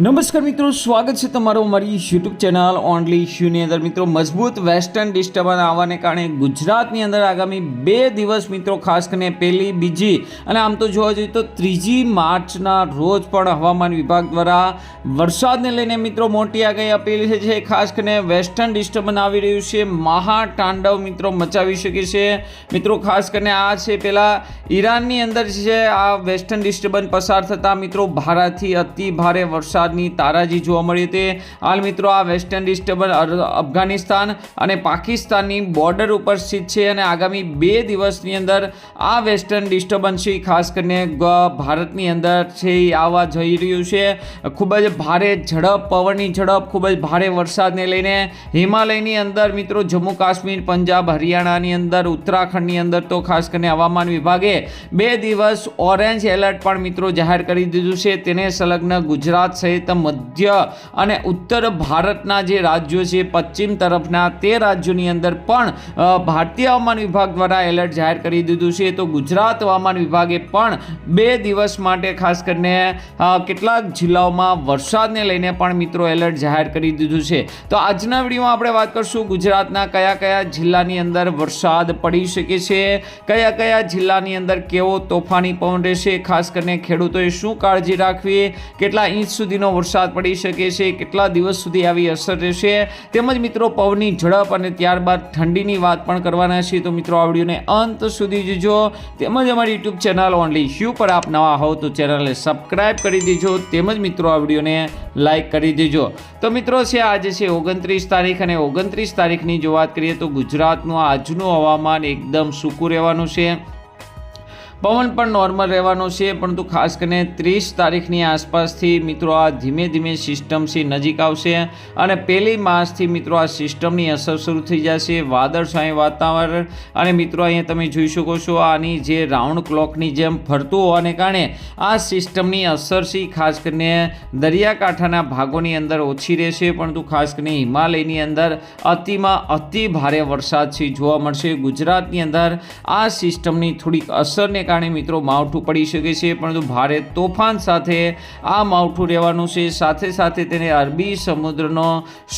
નમસ્કાર મિત્રો, સ્વાગત છે તમારું મારી યુટ્યુબ ચેનલ ઓનલી શ્યુની અંદર. મિત્રો, મજબૂત વેસ્ટર્ન ડિસ્ટર્બન્સ આવવાને કારણે ગુજરાતની અંદર આગામી બે દિવસ મિત્રો, ખાસ કરીને પહેલી, બીજી અને આમ તો જોવા જઈએ તો ત્રીજી માર્ચના રોજ પણ હવામાન વિભાગ દ્વારા વરસાદને લઈને મિત્રો, મોટી આગાહી આપેલી છે ખાસ કરીને વેસ્ટર્ન ડિસ્ટર્બન્સ આવી રહ્યું છે. મહાતાંડવ મિત્રો મચાવી શકે છે. મિત્રો, ખાસ કરીને આ છે પહેલાં ઈરાનની અંદર છે, આ વેસ્ટર્ન ડિસ્ટર્બન્સ પસાર થતા મિત્રો, ભારેથી અતિ ભારે વરસાદની તારાજી જોવા મળી હતી હાલ મિત્રો આ વેસ્ટ ઇન્ડિઝ ટેબલ અફઘાનિસ્તાન અને પાકિસ્તાનની બોર્ડર ઉપર સ્થિત છે અને આગામી બે દિવસની અંદર આ વેસ્ટર્ન ડિસ્ટર્બન્સ છે, ખાસ કરીને ભારતની અંદર છે એ આવવા જઈ રહ્યું છે. ખૂબ જ ભારે ઝડપ, પવનની ઝડપ, ખૂબ જ ભારે વરસાદને લઈને હિમાલયની અંદર મિત્રો જમ્મુ કાશ્મીર, પંજાબ, હરિયાણાની અંદર, ઉત્તરાખંડની અંદર તો ખાસ કરીને હવામાન વિભાગે બે દિવસ ઓરેન્જ એલર્ટ પણ મિત્રો જાહેર કરી દીધું છે. તેને સંલગ્ન ગુજરાત સહિત મધ્ય અને ઉત્તર ભારતના જે રાજ્યો છે, પશ્ચિમ તરફના તે રાજ્યોની અંદર પણ ભારતીય હવામાન વિભાગ દ્વારા એલર્ટ જાહેર કરી દીધું છે. તો ગુજરાત હવામાન વિભાગે પણ બે દિવસ માટે ખાસ કરીને કેટલાક જિલ્લાઓમાં વરસાદને લઈને પણ મિત્રો એલર્ટ જાહેર કરી દીધું છે. તો આજના વિડીયોમાં આપણે વાત કરશું ગુજરાતના કયા કયા જિલ્લાની અંદર વરસાદ પડી શકે છે, કયા કયા જિલ્લાની અંદર કેવો તોફાની પવન રહેશે, ખાસ કરીને ખેડૂતોએ શું કાળજી રાખવી, કેટલા ઇંચ સુધીનો વરસાદ પડી શકે છે, કેટલા દિવસ સુધી આવી અસર રહેશે? તેમજ મિત્રો, પવનની ઝડપ અને ત્યારબાદ ઠંડીની વાત પણ કરવાના છીએ તો મિત્રો, આ અંત સુધી જોજો. તેમજ અમારી યુટ્યુબ ચેનલ ઓનલી શ્યુ પર આપ નવા હોવ તો ચેનલને સબસ્ક્રાઇબ કરી દેજો. તેમજ મિત્રો, આ વિડીયોને લાઈક કરી દેજો. તો મિત્રો, છે, આજે છે ઓગણત્રીસ તારીખ અને ઓગણત્રીસ તારીખની જો વાત કરીએ તો ગુજરાતનું આજનું હવામાન એકદમ સૂકું રહેવાનું છે. પવન પણ નોર્મલ રહેવાનો છે, પરંતુ ખાસ કરીને ત્રીસ તારીખની આસપાસથી મિત્રો આ ધીમે ધીમે સિસ્ટમથી નજીક આવશે અને પહેલી માસથી મિત્રો આ સિસ્ટમની અસર શરૂ થઈ જશે. વાદળછાયું વાતાવરણ અને મિત્રો અહીંયા તમે જોઈ શકો છો, આની જે રાઉન્ડ ક્લોકની જેમ ફરતું હોવાને કારણે આ સિસ્ટમની અસર છે ખાસ કરીને દરિયાકાંઠાના ભાગોની અંદર ઓછી રહેશે, પરંતુ ખાસ કરીને હિમાલયની અંદર અતિમાં અતિ ભારે વરસાદ છે, જોવા મળશે. ગુજરાતની અંદર આ સિસ્ટમની થોડીક અસરને કારણે મિત્રો માવઠું પડી શકે છે, પરંતુ ભારે તોફાન સાથે આ માવઠું રહેવાનું છે. સાથે સાથે તેને અરબી સમુદ્રનો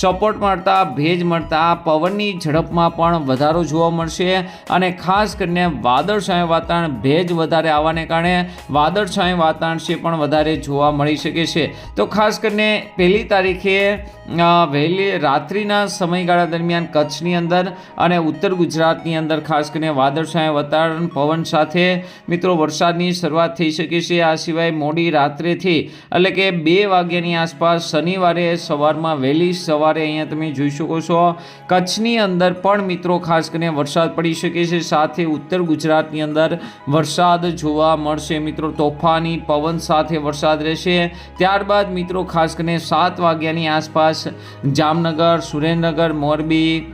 સપોર્ટ મળતા, ભેજ મળતા, પવનની ઝડપમાં પણ વધારો જોવા મળશે અને ખાસ કરીને વાદળછાયું વાતાવરણ, ભેજ વધારે આવવાને કારણે વાદળછાયું વાતાવરણ છે પણ વધારે જોવા મળી શકે છે. તો ખાસ કરીને પહેલી તારીખે વહેલી રાત્રિના સમયગાળા દરમિયાન કચ્છની અંદર અને ઉત્તર ગુજરાતની અંદર ખાસ કરીને વાદળછાયા વાતાવરણ, પવન સાથે મિત્રો, વરસાદની શરૂઆત થઈ શકે છે. આ સિવાય મોડી રાત્રેથી, એટલે કે બે વાગ્યાની આસપાસ શનિવારે સવારમાં વહેલી સવારે અહીંયા તમે જોઈ શકો છો. કચ્છની અંદર પણ મિત્રો, ખાસ કરીને વરસાદ પડી શકે છે. સાથે ઉત્તર ગુજરાતની અંદર વરસાદ જોવા મળશે મિત્રો. તોફાની પવન સાથે વરસાદ રહેશે. ત્યારબાદ મિત્રો, ખાસ કરીને સાત વાગ્યાની આસપાસ જામનગર, સુરેન્દ્રનગર, મોરબી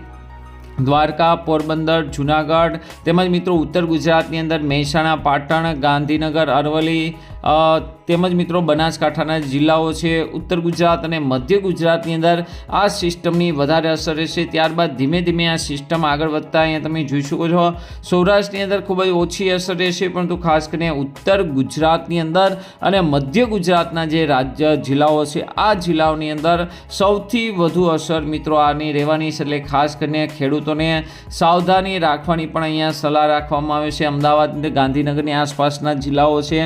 દ્વારકા પોરબંદર જુનાગઢ તેમજ મિત્રો ઉત્તર ગુજરાતની અંદર મહેસાણા પાટણ ગાંધીનગર અરવલ્લી અ, તેમજ મિત્રો, બનાસકાંઠાના જિલ્લાઓ છે, ઉત્તર ગુજરાત અને મધ્ય ગુજરાતની અંદર આ સિસ્ટમની વધારે અસર રહેશે. ત્યારબાદ ધીમે ધીમે આ સિસ્ટમ આગળ વધતા અહીંયા તમે જોઈ શકો છો. સૌરાષ્ટ્રની અંદર ખૂબ જ ઓછી અસર રહેશે, પરંતુ ખાસ કરીને ઉત્તર ગુજરાતની અંદર અને મધ્ય ગુજરાતના જે રાજ્ય, જિલ્લાઓ છે, આ જિલ્લાઓની અંદર સૌથી વધુ અસર મિત્રો આની રહેવાની છે. એટલે ખાસ કરીને ખેડૂતોને સાવધાની રાખવાની પણ અહીંયા સલાહ રાખવામાં આવે છે. અમદાવાદ ગાંધીનગરની આસપાસના જિલ્લાઓ છે,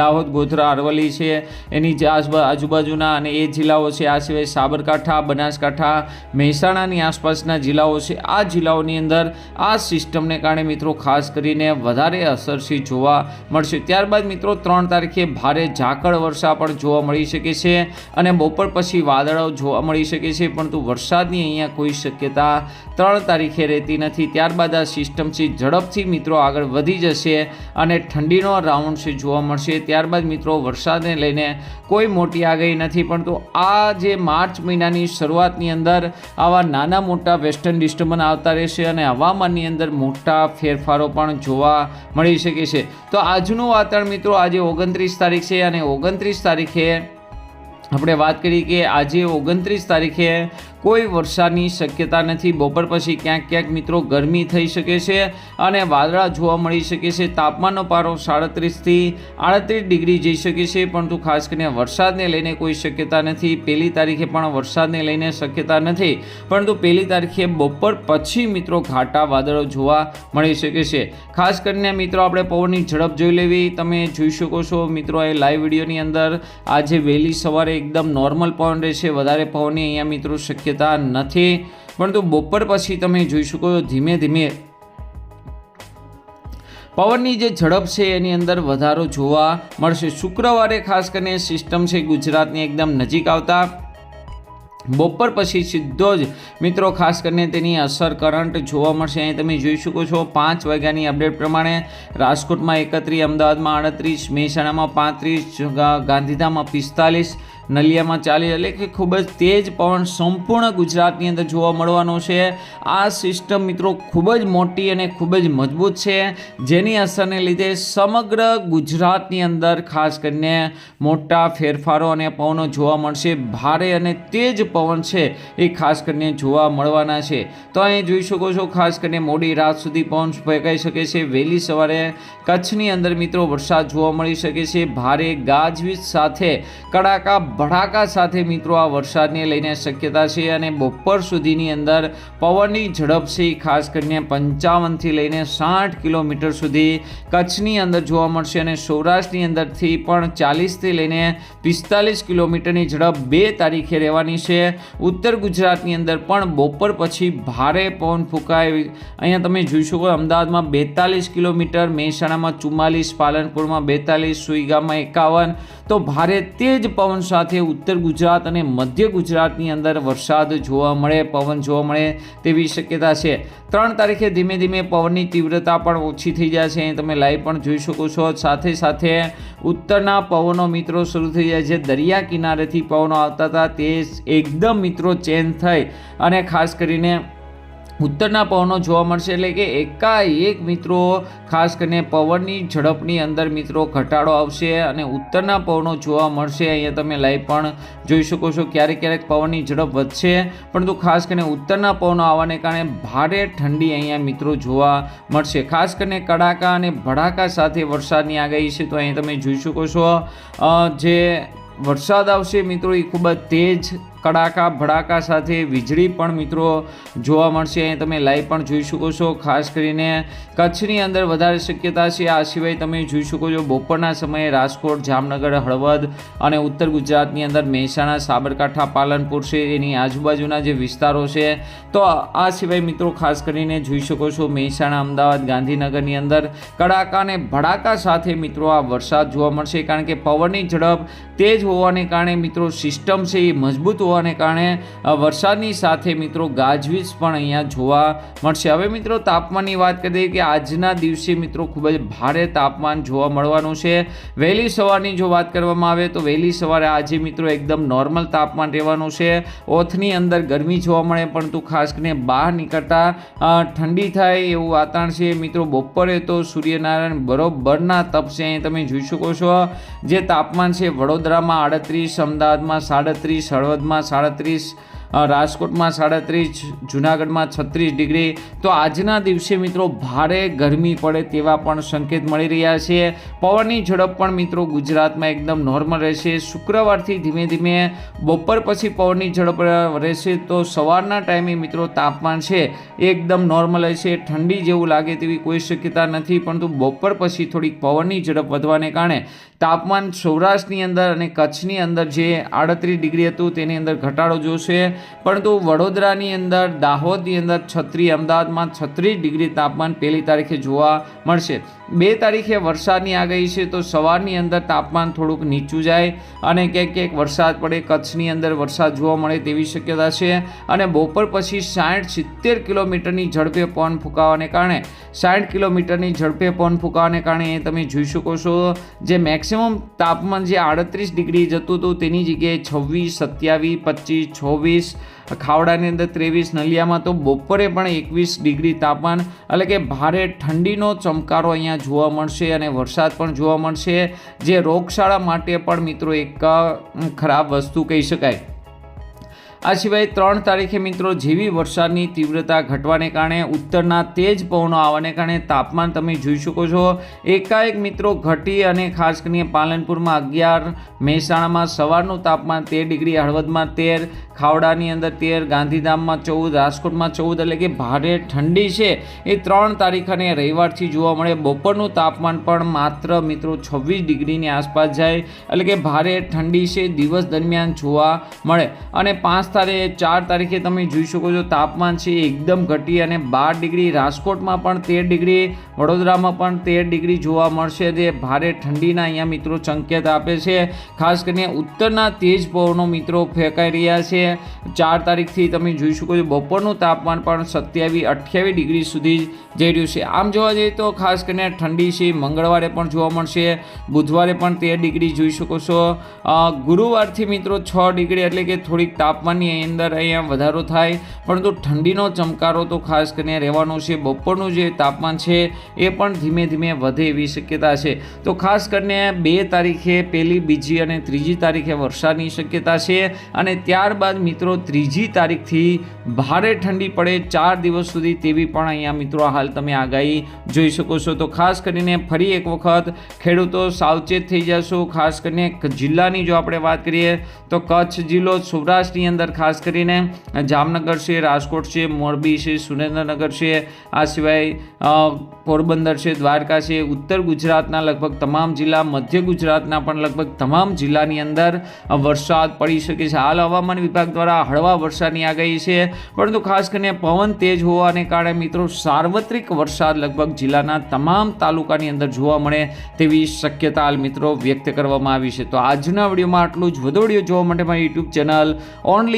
દાહોદ ગોધરા, અરવલ્લી છે. એની જે આજુબાજુના અને એ જિલ્લાઓ છે. આ સિવાય સાબરકાંઠા, બનાસકાંઠા મહેસાણાની આસપાસના જિલ્લાઓ છે. આ જિલ્લાઓની અંદર આ સિસ્ટમને કારણે મિત્રો ખાસ કરીને વધારે અસરથી જોવા મળશે. ત્યારબાદ મિત્રો ત્રણ તારીખે ભારે ઝાકળ વર્ષા પણ જોવા મળી શકે છે અને બપોર પછી વાદળો જોવા મળી શકે છે. પરંતુ વરસાદની અહીંયા કોઈ શક્યતા ત્રણ તારીખે રહેતી નથી. ત્યારબાદ આ સિસ્ટમથી ઝડપથી મિત્રો આગળ વધી જશે અને ઠંડીનો રાઉન્ડ છે, જોવા મળશે. ત્યારબાદ મિત્રો, વરસાદને લઈને કોઈ મોટી આગાહી નથી, પરંતુ આ જે માર્ચ મહિનાની શરૂઆતની અંદર આવા નાના મોટા વેસ્ટર્ન ડિસ્ટર્બન્સ આવતા રહેશે અને હવામાનની અંદર મોટા ફેરફારો પણ જોવા મળી શકે છે. તો આજનું વાતાવરણ મિત્રો, આજે ઓગણત્રીસ તારીખ છે અને ઓગણત્રીસ તારીખે આપણે વાત કરી કે આજે ઓગણત્રીસ તારીખે કોઈ વરસાદની શક્યતા નથી. બપોર પછી ક્યાંક ક્યાંક મિત્રો ગરમી થઈ શકે છે અને વાદળા જોવા મળી શકે છે. તાપમાનનો પારો સાડત્રીસથી આડત્રીસ ડિગ્રી જઈ શકે છે, પરંતુ ખાસ કરીને વરસાદને લઈને કોઈ શક્યતા નથી. પહેલી તારીખે પણ વરસાદને લઈને શક્યતા નથી, પરંતુ પહેલી તારીખે બપોર પછી મિત્રો ઘાટા વાદળો જોવા મળી શકે છે. ખાસ કરીને મિત્રો આપણે પવનની ઝડપ જોઈ લેવી. તમે જોઈ શકો છો મિત્રો એ લાઈવ વિડીયોની અંદર આજે વહેલી સવારે એકદમ નોર્મલ પવન રહેશે વધારે પવનની અહીંયા મિત્રો શક્યતા નથી. પરંતુ બપોર પછી તમે જોઈ શકો ધીમે ધીમે પવનની જે ઝડપ છે એની અંદર વધારો જોવા મળશે. શુક્રવારે ખાસ કરીને સિસ્ટમ છે ગુજરાતની એકદમ નજીક આવતા. બપોર પછી સીધો જ મિત્રો ખાસ કરીને તેની અસર કરંટ જોવા મળશે. અહીં તમે જોઈ શકો છો પાંચ વાગ્યાની અપડેટ પ્રમાણે રાજકોટમાં એકત્રીસ, અમદાવાદમાં આડત્રીસ, મહેસાણામાં પાંત્રીસ ગાંધીધામમાં પિસ્તાલીસ નલિયામાં ચાલી એટલે કે ખૂબ જ તેજ પવન સંપૂર્ણ ગુજરાતની અંદર જોવા મળવાનો છે. આ સિસ્ટમ મિત્રો ખૂબ જ મોટી અને ખૂબ જ મજબૂત છે. જેની અસરને લીધે સમગ્ર ગુજરાતની અંદર ખાસ કરીને મોટા ફેરફારો અને પવનો જોવા મળશે. ભારે અને તેજ પવન છે એ ખાસ કરીને જોવા મળવાના છે. તો અહીં જોઈ શકો છો, ખાસ કરીને મોડી રાત સુધી પવન ફેંકાઈ શકે છે. વહેલી સવારે કચ્છની અંદર મિત્રો વરસાદ જોવા મળી શકે છે. ભારે ગાજવીજ સાથે કડાકા ભડાકા સાથે મિત્રો આ વરસાદને લઈને શક્યતા છે અને બપોર સુધીની અંદર પવનની ઝડપ છે. ખાસ કરીને પંચાવનથી લઈને સાઠ કિલોમીટર સુધી કચ્છની અંદર જોવા મળશે અને સૌરાષ્ટ્રની અંદરથી પણ ચાલીસથી લઈને પિસ્તાલીસ કિલોમીટરની ઝડપ બે તારીખે રહેવાની છે. ઉત્તર ગુજરાતની અંદર પણ બપોર પછી ભારે પવન ફૂંકાય. અહીંયા તમે જોઈ શકો અમદાવાદમાં બેતાલીસ કિલોમીટર, મહેસાણામાં ચુમ્માલીસ, પાલનપુરમાં બેતાલીસ સુઈગામાં એકાવન તો ભારે તેજ પવન સાથે ઉત્તર ગુજરાત અને મધ્ય ગુજરાતની અંદર વરસાદ જોવા મળે, પવન જોવા મળે તેવી શક્યતા છે. ત્રણ તારીખે ધીમે ધીમે પવનની તીવ્રતા પણ ઓછી થઈ જાય છે તમે લાઈવ પણ જોઈ શકો છો. સાથે સાથે ઉત્તરના પવનો મિત્રો શરૂ થઈ જાય છે. દરિયા કિનારેથી પવનો આવતા હતા. તે એકદમ મિત્રો ચેન્જ થઈ અને ખાસ કરીને ઉત્તરના પવનો જોવા મળશે એટલે કે એકાએક મિત્રો, ખાસ કરીને પવનની ઝડપની અંદર મિત્રો ઘટાડો આવશે અને ઉત્તરના પવનો જોવા મળશે. અહીંયા તમે લાઈવ પણ જોઈ શકો છો ક્યારેક ક્યારેક પવનની ઝડપ વધશે, પરંતુ ખાસ કરીને ઉત્તરના પવનો આવવાને કારણે ભારે ઠંડી અહીંયા મિત્રો જોવા મળશે. ખાસ કરીને કડાકા અને ભડાકા સાથે વરસાદની આગાહી છે, તો અહીં તમે જોઈ શકો છો. જે વરસાદ આવશે મિત્રો, એ ખૂબ જ તેજ કડાકા, ભડાકા સાથે વીજળી પણ મિત્રો જોવા મળશે. અહીં તમે લાઈવ પણ જોઈ શકો છો. ખાસ કરીને કચ્છની અંદર વધારે શક્યતા છે. આ સિવાય તમે જોઈ શકો છો બપોરના સમયે રાજકોટ, જામનગર, હળવદ અને ઉત્તર ગુજરાતની અંદર મહેસાણા, સાબરકાંઠા, પાલનપુર છે. એની આજુબાજુના જે વિસ્તારો છે, તો આ સિવાય મિત્રો ખાસ કરીને જોઈ શકો છો મહેસાણા, અમદાવાદ, ગાંધીનગરની અંદર કડાકા અને ભડાકા સાથે મિત્રો આ વરસાદ જોવા મળશે. કારણ કે પવનની ઝડપ તેજ હોવાને કારણે મિત્રો સિસ્ટમ છે એ મજબૂત હોવાને કારણે વરસાદની સાથે મિત્રો ગાજવીજ પણ અહીંયા જોવા મળશે. હવે મિત્રો તાપમાનની વાત કરીએ કે આજના દિવસે મિત્રો ખૂબ જ ભારે તાપમાન જોવા મળવાનું છે. વહેલી સવારની જો વાત કરવામાં આવે તો વહેલી સવારે આજે મિત્રો એકદમ નોર્મલ તાપમાન રહેવાનું છે. ઓથની અંદર ગરમી જોવા મળે, પરંતુ ખાસ કરીને બહાર નીકળતા ઠંડી થાય એવું વાતાવરણ છે. મિત્રો બપોરે તો સૂર્યનારાયણ બરોબરના તપશે, અહીં તમે જોઈ શકો છો. જે તાપમાન છે વડોદરામાં આડત્રીસ, અમદાવાદમાં સાડત્રીસ, હળવદમાં સાડત્રીસ રાજકોટમાં સાડત્રીસ, જુનાગઢમાં છત્રીસ ડિગ્રી. તો આજના દિવસે મિત્રો ભારે ગરમી પડે તેવા પણ સંકેત મળી રહ્યા છે. પવનની ઝડપ પણ મિત્રો ગુજરાતમાં એકદમ નોર્મલ રહેશે. શુક્રવારથી ધીમે ધીમે બપોર પછી પવનની ઝડપ રહેશે તો સવારના ટાઈમે મિત્રો તાપમાન છે એકદમ નોર્મલ રહેશે ઠંડી જેવું લાગે તેવી કોઈ શક્યતા નથી, પરંતુ બપોર પછી થોડીક પવનની ઝડપ વધવાને કારણે તાપમાન સૌરાષ્ટ્રની અંદર અને કચ્છની અંદર જે આડત્રીસ ડિગ્રી હતું તેની અંદર ઘટાડો જોશે. પરંતુ વડોદરાની અંદર દાહોદની અંદર છત્રીસ અમદાવાદમાં છત્રીસ ડિગ્રી તાપમાન પહેલી તારીખે જોવા મળશે. બે તારીખે વરસાદની આગાહી છે તો સવારની અંદર તાપમાન થોડુંક નીચું જાય અને ક્યાંક ક્યાંક વરસાદ પડે, કચ્છની અંદર વરસાદ જોવા મળે તેવી શક્યતા છે. અને બપોર પછી સાઠ સિત્તેર કિલોમીટરની ઝડપે પવન ફૂંકાવાને કારણે, સાઠ કિલોમીટરની ઝડપે પવન ફૂંકાવાને કારણે તમે જોઈ શકો છો જે મેક્સિમમ તાપમાન જે આડત્રીસ ડિગ્રી જતું હતું તેની જગ્યાએ છવ્વીસ, સત્યાવીસ પચીસ છવ્વીસ ખાવડાની અંદર ત્રેવીસ, નલિયામાં તો બપોરે પણ એકવીસ ડિગ્રી તાપમાન, એટલે કે ભારે ઠંડીનો ચમકારો અહીંયા જોવા મળશે અને વરસાદ પણ જોવા મળશે, જે રોગશાળા માટે પણ મિત્રો એક ખરાબ વસ્તુ કહી શકાય. આ સિવાય ત્રણ તારીખે મિત્રો જેવી વરસાદની તીવ્રતા ઘટવાને કારણે ઉત્તરના તેજ પવનો આવવાને કારણે તાપમાન તમે જોઈ શકો છો. એકાએક મિત્રો ઘટી અને ખાસ કરીને પાલનપુરમાં અગિયાર, મહેસાણામાં સવારનું તાપમાન તેર ડિગ્રી, હળવદમાં તેર, ખાવડાની અંદર તેર, ગાંધીધામમાં ચૌદ, રાજકોટમાં ચૌદ એટલે કે ભારે ઠંડી છે. એ ત્રણ તારીખ અને રવિવારથી જોવા મળે બપોરનું તાપમાન પણ માત્ર મિત્રો છવ્વીસ ડિગ્રીની આસપાસ જાય એટલે કે ભારે ઠંડી છે. દિવસ દરમિયાન જોવા મળે. અને પાંચ તારીખે ચાર તારીખે તમે જોઈ શકો છો, તાપમાન છે એકદમ ઘટી અને બાર ડિગ્રી રાજકોટમાં પણ તેર ડિગ્રી, વડોદરામાં પણ તેર ડિગ્રી જોવા મળશે જે ભારે ઠંડીના અહીંયા મિત્રો સંકેત આપે છે. ખાસ કરીને ઉત્તરના તેજ પવનો મિત્રો ફેંકાઈ રહ્યા છે. ચાર તારીખથી તમે જોઈ શકો છો, બપોરનું તાપમાન પણ સત્યાવીસ અઠ્યાવીસ ડિગ્રી સુધી જઈ રહ્યું છે. આમ જોવા જઈએ તો ખાસ કરીને ઠંડી છે, મંગળવારે પણ જોવા મળશે, બુધવારે પણ તેર ડિગ્રી જોઈ શકો છો. ગુરુવારથી મિત્રો છ ડિગ્રી એટલે કે થોડીક તાપમાનની અંદર અહીંયા વધારો થાય, પરંતુ ઠંડીનો ચમકારો તો ખાસ કરીને રહેવાનો છે. બપોરનું જે તાપમાન છે એ પણ ધીમે ધીમે વધે એવી શક્યતા છે. તો ખાસ કરીને બે તારીખે પહેલી, બીજી અને ત્રીજી તારીખે વરસાદની શક્યતા છે અને ત્યારબાદ મિત્રો ત્રીજી તારીખથી ભારે ઠંડી પડે ચાર દિવસ સુધી તેવી પણ અહીંયા મિત્રો હાલ તમે આગાહી જોઈ શકો છો. તો ખાસ કરીને ફરી એક વખત ખેડૂતો સાવચેત થઈ જશો. ખાસ કરીને જિલ્લાની જો આપણે વાત કરીએ તો કચ્છ જિલ્લો સૌરાષ્ટ્રની અંદર ખાસ કરીને જામનગર છે રાજકોટ છે મોરબી છે સુરેન્દ્રનગર છે આ સિવાય પોરબંદર છે દ્વારકા છે ઉત્તર ગુજરાતના લગભગ તમામ જિલ્લા, મધ્ય ગુજરાતના પણ લગભગ તમામ જિલ્લાની અંદર વરસાદ પડી શકે છે. હાલ હવામાન વિભાગ દ્વારા હળવા વરસાદની આગાહી છે. પરંતુ ખાસ કરીને પવન તેજ હોવાને કારણે મિત્રો સાર્વત્રિક વરસાદ લગભગ જિલ્લાના તમામ તાલુકાની અંદર જોવા મળે તેવી શક્યતા હાલ મિત્રો વ્યક્ત કરવામાં આવી છે. તો આજના વિડીયોમાં આટલું જ. વધુ વીડિયો જોવા માટે મારી યુટ્યુબ ચેનલ ઓનલી